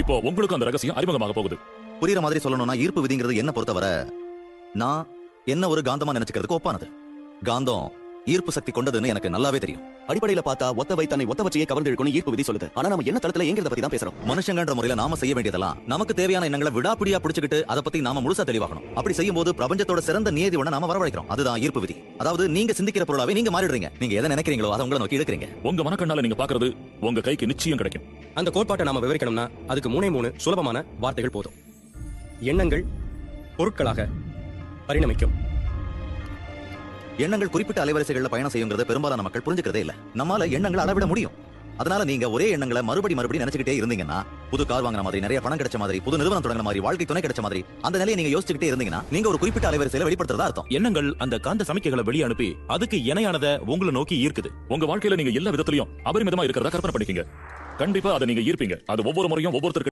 இப்போ உங்களுக்கு அந்த ரகசியம் அறிமுகமாக போகுது. புரியுற மாதிரி சொல்லணும்னா ஈர்ப்பு விதிங்கிறது என்ன பொறுத்தவரை நான் என்ன ஒரு காந்தமா நினைச்சுக்கிறதுக்கு ஒப்பானது. காந்தம் ஈர்ப்பு சக்தி கொண்டதுன்னு எனக்கு நல்லாவே தெரியும். அடிப்படையில பார்த்தா ஒத்த வை தன்னை ஒத்த வச்சையே கவர்ந்து இழுக்கணும் ஈர்ப்பு விதி சொல்லுது. ஆனா நம்ம என்ன தளத்துல எங்கிறத பத்தி தான் பேசுறோம். மனுஷங்கன்ற முறையில நாம செய்ய வேண்டியதெல்லாம் நமக்கு தேவையான எண்ணங்களை விடாப்பிடியா பிடிச்சுக்கிட்டு அதை பத்தி நாம முழுசா தெளிவாகணும். அப்படி செய்யும்போது பிரபஞ்சத்தோட சிறந்த நியதி ஒண்ண நாம வரவழைக்கிறோம். அதுதான் ஈர்ப்பு விதி. அதாவது நீங்க சிந்திக்கிற பொருளாவே நீங்க மாறிடுறீங்க. நீங்க எதை நினைக்கிறீங்களோ அதை உங்களை நோக்கி இழுக்கிறீங்க. உங்க மனக்கண்ணால நீங்க பாக்குறது உங்க கைக்கு நிச்சயம் கிடைக்கும். அந்த கோட்பாட்டை நாம விவரிக்கணும்னா அதுக்கு மூணே மூணு சுலபமான வார்த்தைகள் போதும். எண்ணங்கள் பொருட்களாக பரிணமிக்கும். எண்ணங்கள் குறிப்பிட்ட அலைவரிசைகளில் பயணம் செய்யுங்கிறத பெரும்பாலான மக்கள் புரிஞ்சுக்கிறதே இல்ல. நம்மால எண்ணங்களை அளவிட முடியும். அதனால நீங்க ஒரே எண்ணங்களை மறுபடி மறுபடி நினைச்சுக்கிட்டே இருந்தீங்கன்னா புது கார் வாங்குற மாதிரி நிறைய பணம் கிடைச்ச மாதிரி புது நிறுவனம் தொடங்குற மாதிரி வாழ்க்கை துணை கிடைச்ச மாதிரி அந்த நிலையை நீங்க யோசிச்சுக்கிட்டே இருந்தீங்கன்னா நீங்க ஒரு குறிப்பிட்ட அலைவரிசையில வெளிப்படுத்துறதா அர்த்தம். எண்ணங்கள் அந்த காந்த சமிக்கைகளை வெளியே அனுப்பி அதுக்கு இணையானதை உங்களை நோக்கி ஈர்க்குது. உங்க வாழ்க்கையில நீங்க எல்லா விதத்திலையும் அபரிமிதமா இருக்கிறதா கற்பனை பண்ணிக்கங்க. கண்டிப்பா அதை நீங்க ஈர்ப்பீங்க. அது ஒவ்வொரு முறையும் ஒவ்வொருத்தருக்கு